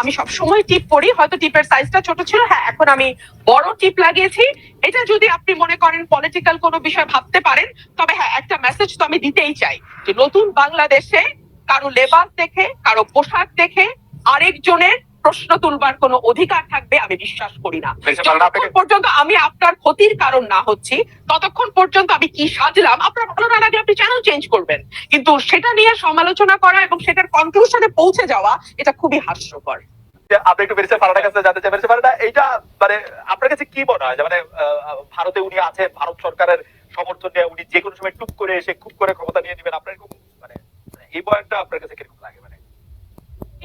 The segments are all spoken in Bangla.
আমি সব সময় টিপ পরি হয়তো টিপের সাইজটা ছোট ছিল হ্যাঁ এখন আমি বড় টিপ লাগিয়েছি। এটা যদি আপনি মনে করেন পলিটিক্যাল কোনো বিষয় ভাবতে পারেন, তবে হ্যাঁ একটা মেসেজ তো আমি দিতেই চাই যে নতুন বাংলাদেশে কারও লেবার দেখে, কারও পোশাক দেখে, আরেকজনের প্রশ্ন তুলবার কোনো অধিকার থাকবে আমি বিশ্বাস করি না। যতক্ষণ পর্যন্ত আমি আপনার ক্ষতির কারণ না হচ্ছি ততক্ষণ পর্যন্ত আমি কি সাজলাম আপনার ভালো না লাগলে আপনি চ্যানেল চেঞ্জ করবেন। কিন্তু সেটা নিয়ে সমালোচনা করা এবং সেটার কনক্লুশনে পৌঁছে যাওয়া এটা খুবই হাস্যকর। আপনি একটু ফারানার কাছে জানতে চাই এইটা মানে আপনার কাছে কি মনে হয়? মানে ভারতে উনি আছেন ভারত সরকারের সমর্থন নিয়ে উনি যে কোনো সময় টুক করে এসে খুব করে ক্ষমতা নিয়ে নেবেন আপনার মানে এই বয়ানটা আপনার কাছে কীরকম লাগে মানে?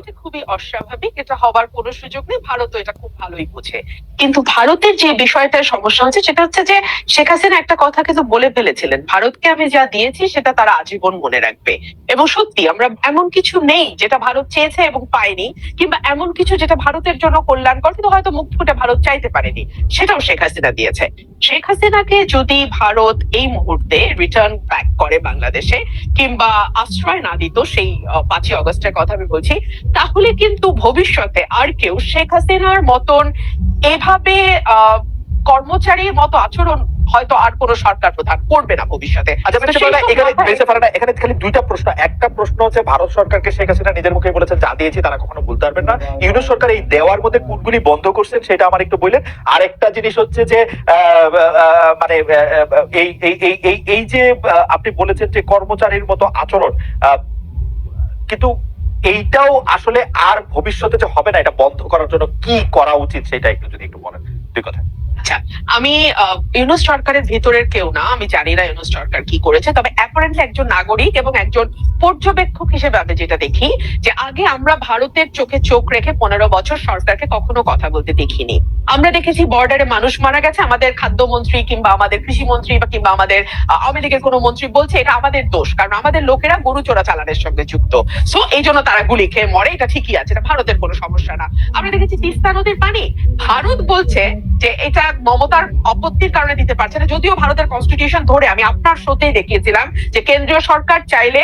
এটা খুবই অস্বাভাবিক, এটা হবার কোনো সুযোগ নেই, ভারতও এটা খুব ভালোই বোঝে। কিন্তু ভারতের যে বিষয়টার সমস্যা হচ্ছে, সেটা হচ্ছে যে শেখ হাসিনা একটা কথা কিন্তু বলে ফেলেছিলেন, ভারতকে আমি যা দিয়েছি, সেটা তারা আজীবন মনে রাখবে। এবং সত্যি, আমরা এমন কিছু নেই যেটা ভারত চেয়েছে এবং পায়নি, কিংবা এমন কিছু যেটা ভারতের জন্য কল্যাণকর, কিন্তু হয়তো মুখ ফুটে ভারত চাইতে পারেনি, সেটাও শেখ হাসিনা দিয়েছে। শেখ হাসিনাকে যদি ভারত এই মুহূর্তে রিটার্ন ব্যাক করে বাংলাদেশে, কিংবা আশ্রয় না দিত সেই পাঁচই অগস্টের কথা আমি বলছি, তাহলে কিন্তু ভবিষ্যতে আর কেউ শেখ হাসিনার মতন এভাবে কর্মচারীর মতো আচরণ হয়তো আর কোনো সরকার প্রধান করবে না ভবিষ্যতে। আচ্ছা এখানে খালি দুইটা প্রশ্ন। একটা প্রশ্ন হচ্ছে ভারত সরকারকে শেখ হাসিনা নিজের মুখে বলেছেন যা দিয়েছি তারা কখনো ভুলতে পারবেন না। ইউনুস সরকার এই দেওয়ার মধ্যে কোনগুলি বন্ধ করছেন সেটা আমার একটু বললেন। আরেকটা জিনিস হচ্ছে যে মানে এই এই এই এই যে আপনি বলেছেন যে কর্মচারীর মতো আচরণ আহ, কিন্তু এইটাও আসলে আর ভবিষ্যতে যে হবে না এটা বন্ধ করার জন্য কি করা উচিত সেটা একটু যদি একটু বলেন। দুই কথা আচ্ছা আমি ইউনুস সরকারের ভিতরের কেউ না, আমি জানি না ইউনুস সরকার কি করেছে, তবে অ্যাপারেন্টলি একজন নাগরিক এবং একজন পর্যবেক্ষক হিসেবে আমি যেটা দেখি, যে আগে আমরা ভারতের চোখে চোখ রেখে পনেরো বছর সরকারকে কখনো কথা বলতে দেখিনি। আমরা দেখেছি বর্ডারে মানুষ মারা গেছে, আমাদের খাদ্যমন্ত্রী কিংবা আমাদের কৃষি মন্ত্রী বা কিংবা আমাদের আওয়ামী লীগের কোনো মন্ত্রী বলছে, এটা আমাদের দোষ, কারণ আমাদের লোকেরা গরু চোরা চালানের সঙ্গে যুক্ত। সো এই জন্য তারা গুলি খেয়ে মরে, এটা ঠিকই আছে, এটা ভারতের কোনো সমস্যা না। আমরা দেখেছি তিস্তা নদীর পানি, ভারত বলছে যে এটা মমতার আপত্তির কারণে দিতে পারছে না। যদিও ভারতের কনস্টিটিউশন ধরে আমি আপনার শোতেই দেখিয়েছিলাম যে কেন্দ্রীয় সরকার চাইলে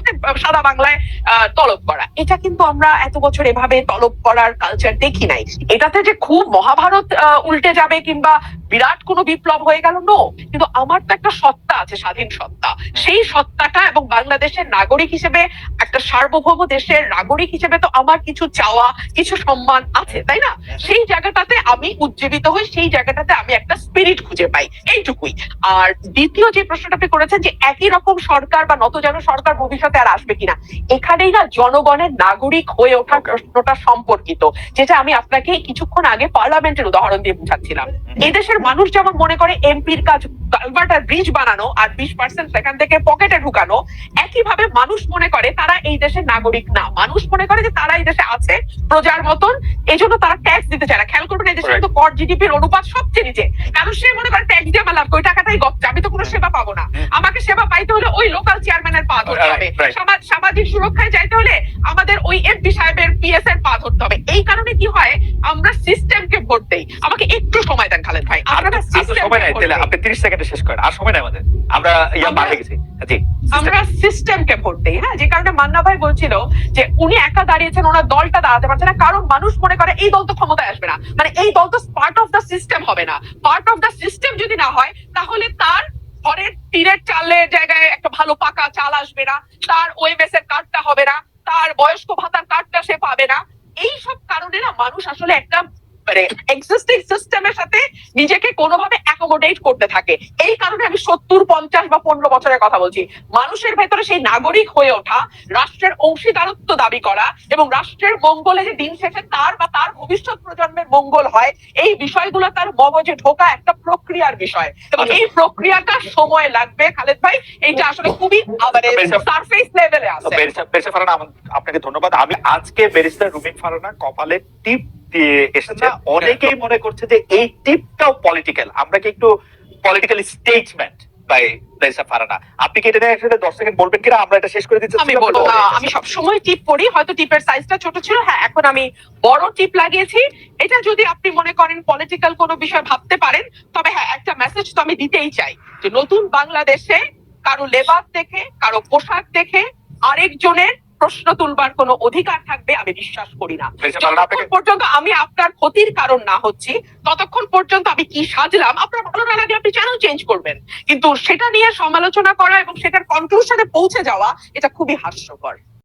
সাদা বাংলায় তলব করা। এটা কিন্তু আমরা এত বছর এভাবে তলব করার কালচার দেখি নাই। এটাতে যে খুব মহাভারত উল্টে যাবে কিংবা বিরাট কোনো বিপ্লব হয়ে গেল নো কিন্তু আমার তো একটা সত্তা আছে স্বাধীন সত্তা। সেই সত্তাটা এবং বাংলাদেশের নাগরিক হিসেবে একটা সার্বভৌম দেশের নাগরিক হিসেবে তো আমার কিছু চাওয়া কিছু সম্মান আছে তাই না? সেই জায়গাটাতে আমি উজ্জীবিত হই সেই জায়গাটাতে আমি একটা স্পিরিট খুঁজে পাই। এইটুকুই। আর দ্বিতীয় যে প্রশ্নটা আপনি করেছেন যে একই রকম সরকার বা নত যেন সরকার ভবিষ্যতে আর আসবে কিনা? এখানেই না জনগণের নাগরিক হয়ে ওঠার প্রশ্নটা সম্পর্কিত যেটা আমি আপনাকে কিছুক্ষণ আগে পার্লামেন্টের উদাহরণ দিয়ে বুঝাচ্ছিলাম। এদেশের মানুষ যেমন মনে করে এমপির কাজ কালভার্ট আর ব্রিজ বানানো আর বিশ পার্সেন্ট সেখান থেকে পকেটে ঢুকানো একইভাবে মানুষ মনে করে তারা এই দেশের নাগরিক না। মানুষ মনে করে যে তারা এই দেশে আছে প্রজার মতন এই জন্য তারা ট্যাক্স দিতে চায় না। খেয়াল করবেন এই দেশে কিন্তু কর জিডিপির অনুপাত সবচেয়ে নিচে। কারণ সে মনে করে ট্যাক্স দিয়ে আমার লাভ ওই টাকাটাই গচ্ছা আমি তো কোনো সেবা পাবো না। আমাকে সেবা পাইতে হলে ওই লোকাল চেয়ারম্যানের পা ধরতে হবে। সমাজ- সামাজিক সুরক্ষায় যাইতে হলে আমাদের ওই এমপি সাহেবের পিএস এর পা ধরতে হবে। এই কারণে কি হয় আমরা সিস্টেমকে ভোট দেই। আমাকে একটু সময় দেন খালেদ ভাই। আমরা আর সময় নাই তাহলে আপনি তিরিশ সেকেন্ডে শেষ করেন। আর সময় নাই আমাদের। আমরা ইয়া বাড়ে গেছি। জি আমরা সিস্টেমকে ভোট দিই। হ্যাঁ যে কারণে মান্না ভাই বলছিল যে উনি একা দাঁড়িয়েছেন ওনার দলটা দাঁড়াতে পারছে না। কারণ মানুষ মনে করে এই দল তো ক্ষমতায় আসবে না। মানে এই দল তো পার্ট অফ দ্য সিস্টেম হবে না। পার্ট অফ দ্য সিস্টেম যদি না হয় তাহলে তার ঘরের তীরের চালের জায়গায় একটা ভালো পাকা চাল আসবে না। তার ওয়েমএস এর কার্ডটা হবে না। তার বয়স্ক ভাতার কার্ডটা সে পাবে না। এই সব না মানুষ আসলে একটা মানে এক্সিস্টিং সিস্টেমের সাথে নিজেকে কোনোভাবে অ্যাকোমোডেট করতে থাকে। এই কারণে আমি সত্তর পঞ্চাশ বা পনেরো বছরের কথা বলছি। মানুষের ভেতরে সেই নাগরিক হয়ে ওঠা রাষ্ট্রের অংশীদারত্ব দাবি করা এবং রাষ্ট্রের মঙ্গলে যে দিন শেষে তার বা তার ভবিষ্যৎ প্রজন্মের মঙ্গল হয় এই বিষয়গুলো তার মগজে ঢোকা একটা প্রক্রিয়ার বিষয়। এবং আচ্ছা। এই প্রক্রিয়াটা সময় লাগবে খালেদ ভাই। এইটা আসলে খুবই মানে সারফেস লেভেলে আছে। আপনাকে ধন্যবাদ। আমি আজকে ব্যারিস্টার রুমিন ফারানা কপালে টিপ দিয়ে এসেছে। অনেকেই মনে করছে যে এই টিপটাও পলিটিক্যাল আমরা কি একটু পলিটিক্যাল স্টেটমেন্ট বাই লাইসা ফারানা আপনি কি এটা নিয়ে আসলে সেকেন্ড বলবেন কিনা? আমরা এটা শেষ করে দিচ্ছি। আমি বলব আমি সবসময় টিপ করি হয়তো টিপের সাইজটা ছোট ছিল। হ্যাঁ এখন আমি বড় টিপ লাগিয়েছি। এটা যদি আপনি মনে করেন পলিটিক্যাল কোনো বিষয় ভাবতে পারেন তবে হ্যাঁ একটা মেসেজ তো আমি দিতেই চাই যে নতুন বাংলাদেশে কারও লেবাস দেখে কারও পোশাক দেখে আরেকজনের প্রশ্ন তুলবার কোনো অধিকার থাকবে আমি বিশ্বাস করি না। যতক্ষণ পর্যন্ত আমি আপনার ক্ষতির কারণ না হচ্ছি ততক্ষণ পর্যন্ত আমি কি সাজলাম আপনার ভালো না লাগলে আপনি চ্যানেল চেঞ্জ করবেন? কিন্তু সেটা নিয়ে সমালোচনা করা এবং সেটার কনক্লুশনে পৌঁছে যাওয়া এটা খুবই হাস্যকর।